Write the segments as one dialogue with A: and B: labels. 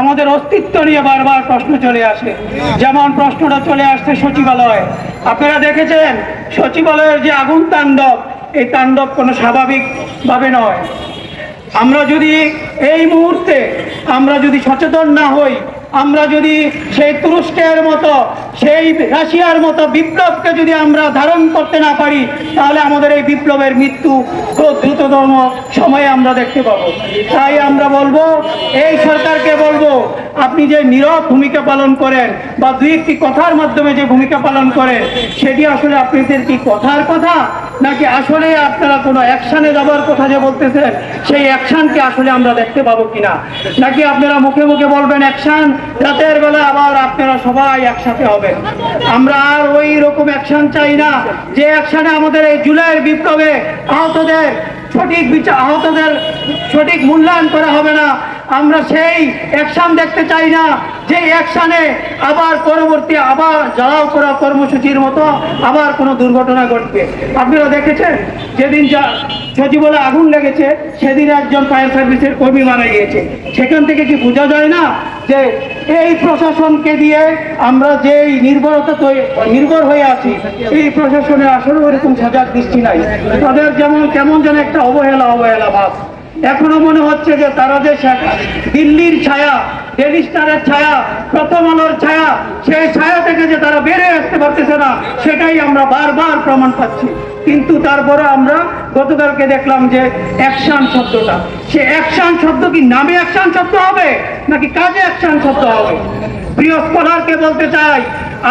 A: আমাদের অস্তিত্ব নিয়ে বারবার প্রশ্ন চলে আসে। যেমন প্রশ্নটা চলে আসছে সচিবালয়। আপনারা দেখেছেন? সচিবালয়ের যে আগুন তাণ্ডব, এই তাণ্ডব কোনো স্বাভাবিকভাবে নয়। আমরা যদি এই মুহূর্তে আমরা যদি সচেতন না হই আমরা যদি সেই তুরস্কের মতো, সেই রাশিয়ার মতো বিপ্লবকে যদি আমরা ধারণ করতে না পারি, তাহলে আমাদের এই বিপ্লবের মৃত্যু খুব দ্রুততম সময়ে আমরা দেখতে পাবো। তাই আমরা বলব, এই সরকারকে বলব, আপনি যে নীরব ভূমিকা পালন করেন বা দুই একটি কথার মাধ্যমে যে ভূমিকা পালন করেন, সেটি আসলে আপনাদের কি কথার কথা? নাকি আসলে আপনারা কোনো অ্যাকশানে যাবার কথা যে বলতেছেন? সেই অ্যাকশানকে আসলে আমরা দেখতে পাবো কিনা? নাকি আপনারা মুখে মুখে বলবেন অ্যাকশান? রাতের বেলা আবার আপনারা সবাই একসাথে হবেন। আমরা আর ওই রকম অ্যাকশান চাই না। যে অ্যাকশানে আমাদের এই জুলাইয়ের বিপ্লবে আহতদের সঠিক বিচার আহতদের সঠিক মূল্যায়ন করা হবে না। আমরা সেই অ্যাকশান দেখতে চাই না। যে অ্যাকশানে আবার পরবর্তী আবার জ্বালাও করা কর্মসূচির মতো আবার কোনো দুর্ঘটনা ঘটবে। আপনারা দেখেছেন? যেদিন যা সচিবলে আগুন লেগেছে, সেদিন একজন ফায়ার সার্ভিসের কর্মী মারা গিয়েছে। সেখান থেকে কি বোঝা যায় না? যে এই প্রশাসনকে দিয়ে আমরা যে নির্ভরতা নির্ভর হয়ে আছি, এই প্রশাসনের আসলে ওরকম সজাগ দৃষ্টি নাই। তাদের যেমন, কেমন যেন একটা অবহেলা অবহেলা ভাব। এখনও মনে হচ্ছে যে তারা যে দিল্লির ছায়া ডেলি স্টারের ছায়া, প্রথম আলোর ছায়া সেই ছায়া থেকে যে তারা বেড়ে আসতে পারতেছে না, সেটাই আমরা বারবার প্রমাণ পাচ্ছি। কিন্তু তারপরে আমরা গতকালকে দেখলাম যে অ্যাকশন শব্দটা। সে অ্যাকশন শব্দ কি? নামে অ্যাকশন শব্দ হবে? নাকি কাজে অ্যাকশন শব্দ হবে? প্রিয় স্কলারকে বলতে চাই,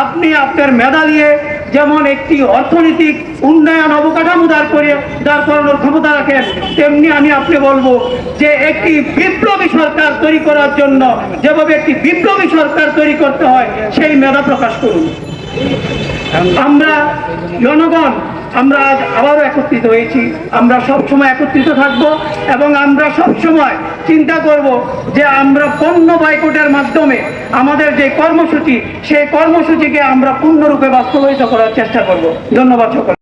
A: আপনি আপনার মেধা দিয়ে যেমন একটি অর্থনৈতিক উন্নয়ন অবকাঠামো দাঁড় করে দাঁড় করানোর ক্ষমতা রাখেন, তেমনি আমি আপনি বলব যে একটি বিপ্লবী সরকার তৈরি করার জন্য যেভাবে একটি বিপ্লবী সরকার তৈরি করতে হয়, সেই মেধা প্রকাশ করুন। আমরা জনগণ, আমরা আজ আবারও একত্রিত হয়েছি। আমরা সব সময় একত্রিত থাকব এবং আমরা সব সময় চিন্তা করব যে আমরা পণ্য বয়কটের মাধ্যমে আমাদের যে কর্মসূচি, সেই কর্মসূচিকে আমরা পূর্ণরূপে বাস্তবায়িত করার চেষ্টা করব। ধন্যবাদ সকল